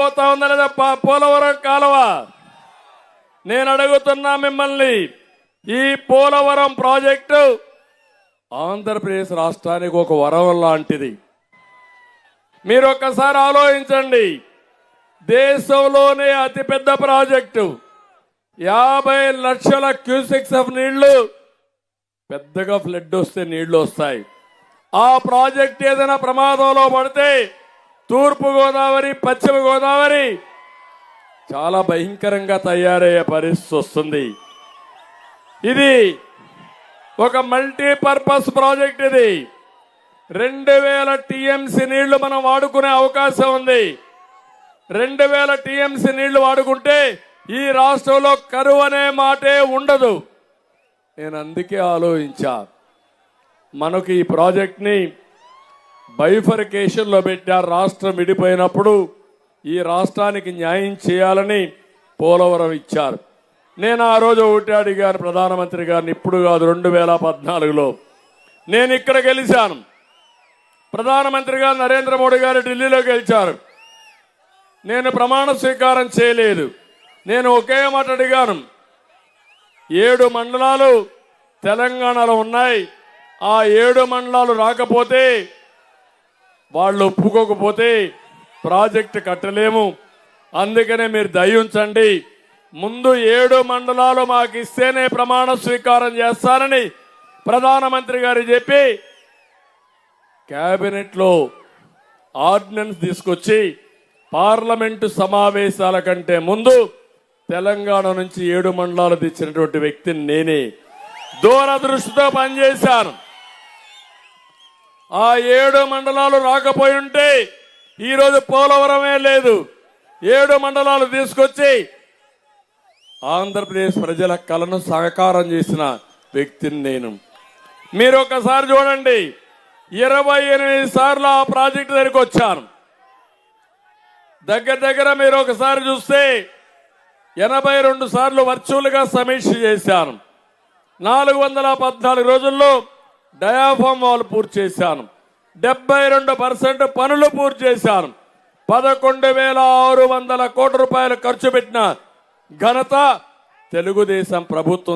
పోతా ఉందా లేదా? పోలవరం కాలువ. నేను అడుగుతున్నా మిమ్మల్ని ఈ పోలవరం ప్రాజెక్టు ఆంధ్రప్రదేశ్ రాష్ట్రానికి ఒక వరం లాంటిది. మీరు ఒక్కసారి ఆలోచించండి. దేశంలోనే అతిపెద్ద ప్రాజెక్టు. యాభై లక్షల క్యూసెక్స్ ఆఫ్ నీళ్ళు పెద్దగా ఫ్లడ్ వస్తే నీళ్ళు వస్తాయి. ఆ ప్రాజెక్ట్ ఏదైనా ప్రమాదంలో పడితే తూర్పుగోదావరి పశ్చిమ గోదావరి. చాలా భయంకరంగా తయారయ్యే పరిస్థితి వస్తుంది. ఇది ఒక మల్టీపర్పస్ ప్రాజెక్ట్ ఇది. రెండు వేల టీఎంసీ నీళ్ళు మనం వాడుకునే అవకాశం ఉంది. రెండు వేల టీఎంసీ నీళ్ళు వాడుకుంటే ఈ రాష్ట్రంలో కరువు అనే మాటే ఉండదు. నేను అందుకే ఆలోచించా మనకు ఈ ప్రాజెక్ట్ని బైఫర్కేషన్లో పెట్టారు రాష్ట్రం విడిపోయినప్పుడు ఈ రాష్ట్రానికి న్యాయం చేయాలని పోలవరం ఇచ్చారు. నేను ఆ రోజు ఒకటి అడిగాను ప్రధానమంత్రి గారిని ఇప్పుడు కాదు రెండు వేల పద్నాలుగులో. నేను ఇక్కడ గెలిచాను. ప్రధానమంత్రి గారు నరేంద్ర మోడీ గారు ఢిల్లీలో గెలిచారు. నేను ప్రమాణ స్వీకారం చేయలేదు. నేను ఒకే మాట అడిగాను. ఏడు మండలాలు తెలంగాణలో ఉన్నాయి. ఆ ఏడు మండలాలు రాకపోతే వాళ్ళు ఒప్పుకోకపోతే ప్రాజెక్ట్ కట్టలేము. అందుకనే మీరు దయించండి. ముందు ఏడు మండలాలు మాకు ఇస్తేనే ప్రమాణ స్వీకారం చేస్తానని ప్రధానమంత్రి గారు చెప్పి క్యాబినెట్లో ఆర్డినెన్స్ తీసుకొచ్చి పార్లమెంటు సమావేశాల కంటే ముందు తెలంగాణ నుంచి ఏడు మండలాలు తెచ్చినటువంటి వ్యక్తిని నేనే దూరదృష్టితో పనిచేశాను. ఆ ఏడు మండలాలు రాకపోయి ఉంటే ఈరోజు పోలవరమే లేదు. ఏడు మండలాలు తీసుకొచ్చి ఆంధ్రప్రదేశ్ ప్రజల కళను సహకారం చేసిన వ్యక్తిని నేను. మీరు ఒకసారి చూడండి. ఇరవై ఎనిమిది సార్లు ఆ ప్రాజెక్టు దగ్గరికి వచ్చాను. దగ్గర దగ్గర మీరు ఒకసారి చూస్తే ఎనభై రెండు సార్లు వర్చువల్గా సమీక్ష చేశాను. నాలుగు వందల పద్నాలుగు రోజుల్లో డయాఫామ్ వాళ్ళు పూర్తి చేశాను. డెబ్బై రెండు పర్సెంట్ పనులు పూర్తి చేశాను. పదకొండు వేల ఆరు వందల కోట్ల రూపాయలు ఖర్చు పెట్టిన ఘనత తెలుగుదేశం ప్రభుత్వం